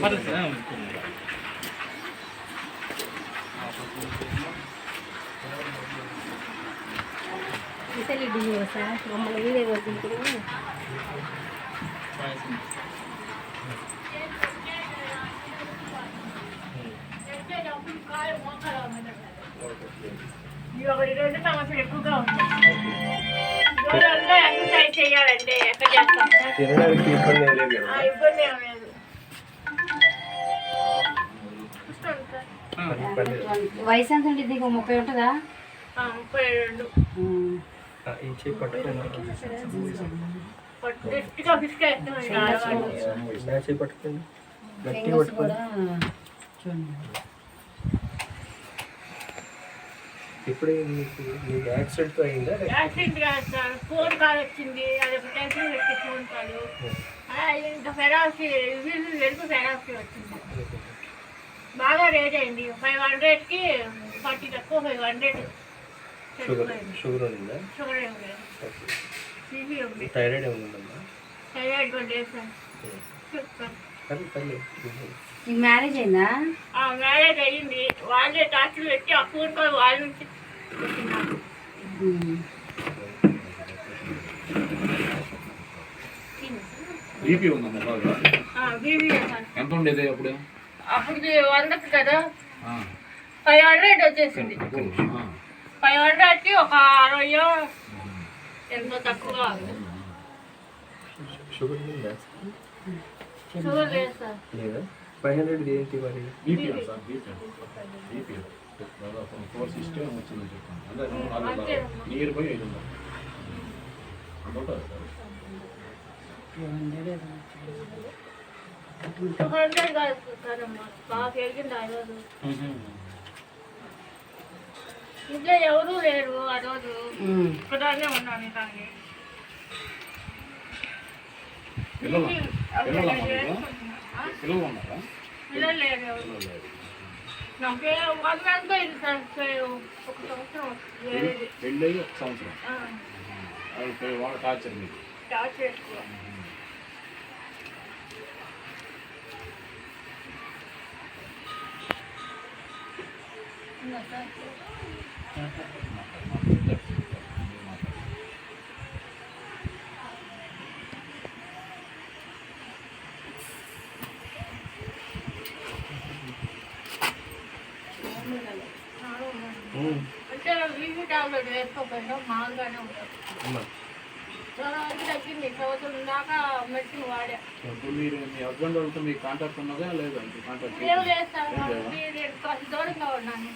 받았어요. 아, రెండు సమస్యలు ఎక్కువగా ఉంటాయి రోజంతా ఎక్సర్సైజ్ చేయాలంటే ఎక్కడ చేస్తాం సార్? తినడానికి ఇబ్బంది ఏం లేదు ఇబ్బంది ఏం లేదు సార్. వయసు ఎంత ఉంటుంది ముప్పై ఉంటుందా ముప్పై రెండు ఈ చేయి. నా పట్టుకోండి గట్టి పట్టుకోండి ఇప్పుడు మీకు మీకు యాక్సిడెంట్ అయిందా? యాక్సిడెంట్ కాదు సార్. ఫోన్ కాల్ వచ్చింది. అది ఒక టెన్షన్ పెట్టి ఫోన్ కాల్. ఇంకా ఫెరాల్సీ వీళ్ళు వెనుక ఫెరాల్సీ వచ్చింది. బాగా రేట్ అయింది. ఫైవ్ హండ్రెడ్కి ఫార్టీ తక్కువ ఫైవ్ హండ్రెడ్. షుగర్ షుగర్ ఉందా? షుగర్ ఏం లేదు. బీపీ ఉంది. థైరాయిడ్ ఏమైనా ఉందమ్మా? థైరాయిడ్ కూడా లేదు సార్. చెప్తాను పర్లేదు పర్లేదు నీకు మ్యారేజ్ అయిందా? ఆ మ్యారేజ్ అయ్యింది వాళ్ళే టార్చర్ పెట్టి కాల్ వాళ్ళ నుంచి బీపీ ఉందమ్మా బాగా? బీపీ ఎంత ఉండేది అప్పుడు? అప్పుడు వందకి కదా? ఆ, ఫైవ్ హండ్రెడ్ వచ్చేసింది. ఫైవ్ హండ్రెడ్కి ఒక అరవయో ఎంతో తక్కువ. షుగర్ షుగర్ లేదు సార్. లేదా? ఫైవ్ హండ్రెడ్ ఏంటి మరి? సార్ ఫోర్ సిక్స్టీ వచ్చిందని నాలుగు. నియర్ బై ఐదు వందలు. సార్. టూ హండ్రెడ్ కాదు కదమ్మా బాగా పెరిగింది ఆ రోజు. ఇంట్లో ఎవరూ లేరు ఆ రోజు. ఒక్కదాన్నే ఉన్నాను కానీ పిల్లలు లేరు ఎవరు పిల్లలు లేరు. నాకే వన్ మంత్ అయింది సార్ ఒక సంవత్సరం వేరేది పెళ్ళి ఒక సంవత్సరం. టార్చర్ టార్చర్ అంటే వీవీ టాబ్లెట్ వేసుకోకుండా మామూలుగానే ఉంటుంది జ్వరం తగ్గింది. సంవత్సరం దాకా మెడిసిన్ వాడా. ఇప్పుడు మీరు మీ హస్బెండ్ వాళ్ళతో మీకు కాంటాక్ట్ ఉన్నదా లేదా? కాంటాక్ట్ ఏం లేదు సార్ నేను కాస్త దూరంగా ఉన్నాను.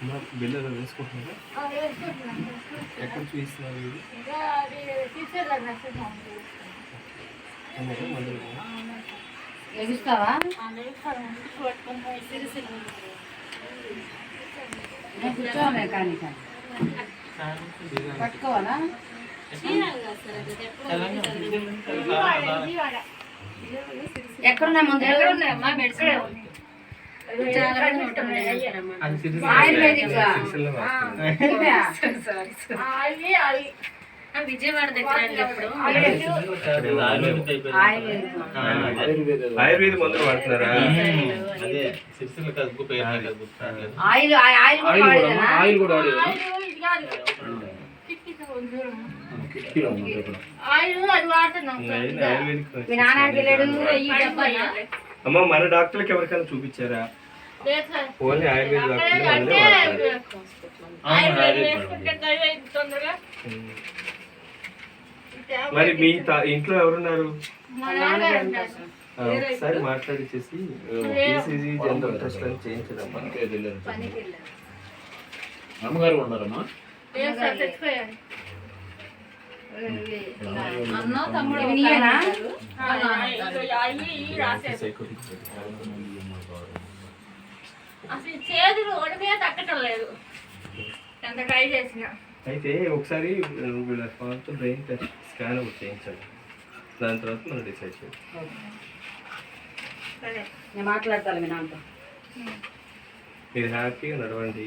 అమ్మా బిల్లు వేసుకుంటున్నారా? ఆ, వేసుకుంటున్నాను. ఎక్కడ చూపిస్తున్నారు ఇది? ఇంకా అది టీచర్ నర్సింగ్ హోమ్ అమ్మా మళ్ళీ ఎగుస్తావా? కానీ కానీ. పట్టుకోవాలా? ఎక్కడున్నా ముందు? ఎక్కడున్నాయమ్మా? అవి విజయవాడ దగ్గర ఆయుర్వేద మందులు వాడుతున్నారా? ఆయిల్ ఆయిల్ కూడా కిటికీలో ఉంది మీ వెళ్ళాడు ఈ డబ్బా ఇవ్వాలి. అమ్మ మన డాక్టర్కి ఎవరికైనా చూపించారా లేదు సార్. ఓన్లీ ఆయుర్వేద అక్కడే డాక్టర్ అంటే వాళ్ళే వాడతారు ఆయుర్వేదం వేసుకుంటే దయ అయింది తొందరగా ఉమ్. ట్యాబ్లెట్ మరి మీ తా- ఇంట్లో ఎవరున్నారు మా నాన్నగారు ఉంటారు సార్. ఆ, ఒకసారి మాట్లాడిచ్చేసి ఈసీజీ జనరల్ టెస్ట్ అని చేయించదమ్మా అమ్మగారు ఉన్నారమ్మా అన్న తమ్ముడు అసలు తగ్గటం లేదు. ఎంత ట్రై చేసినా. అయితే ఒకసారి బ్రెయిన్ టెస్ట్ స్కాన్ ఒకటి చేయించండి. దాని తర్వాత మనం డిసైడ్ చేయాలి సరే. నేను మాట్లాడతాను మీ నాన్నతో. మీరు హ్యాపీగా నడవండి.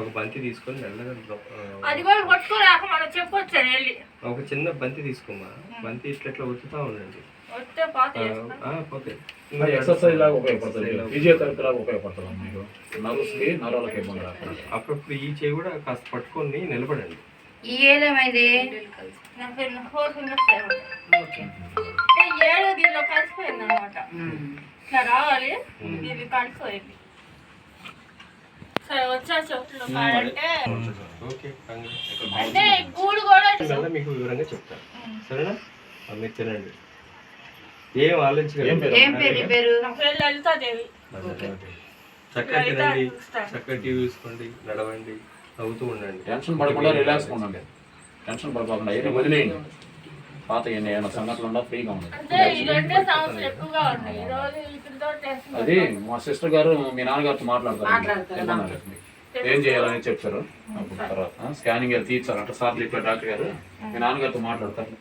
ఒక బంతి తీసుకొని మెల్లగా అది కూడా కొట్టుకోలేక మనం చెప్పొచ్చు వెళ్ళి. ఒక చిన్న బంతి తీసుకోమా బంతి ఇట్లా ఇట్లా ఒత్తుతా ఉండండి. ఎక్సర్సైజ్ లాగా ఉపయోగపడుతుంది. ఫిజియోథెరపీ లాగా ఉపయోగపడుతుంది. మీకు? నర్వ్స్కి నరాలకి ఇబ్బంది రాకుండా. అప్పుడప్పుడు ఈ చేయి కూడా కాస్త పట్టుకొని నిలబడండి. ఈ ఏడు దీనిలో కలిసిపోయింది అనమాట ఇట్లా రావాలి ఇది కలిసిపోయింది సరే వచ్చా చెట్లు కాడంటే ఓకే కంగ్రాట్స్. అంటే గూడు కూడా ఇదంతా మీకు వివరంగా చెప్తాను. సరేనా? మీరు తినండి. ఏం ఆలోచించగలరు చక్కగా తినండి. చక్కగా టీవీ చూసుకోండి నడవండి నవ్వుతూ ఉండండి. టెన్షన్ పడకుండా రిలాక్స్ ఉండండి. టెన్షన్ పడిపోకుండా ఏమి వదిలేయండి. పాత ఏమైనా సంగతులు ఉందా ఫ్రీగా అంటే టెన్షన్ అది మా సిస్టర్ గారు మీ నాన్నగారితో మాట్లాడతారు? ఏం చేయాలని చెప్తారు అప్పుడు తర్వాత స్కానింగ్ అది తీర్చారంట సార్ చెప్పారు డాక్టర్ గారు మీ నాన్నగారితో మాట్లాడతారు.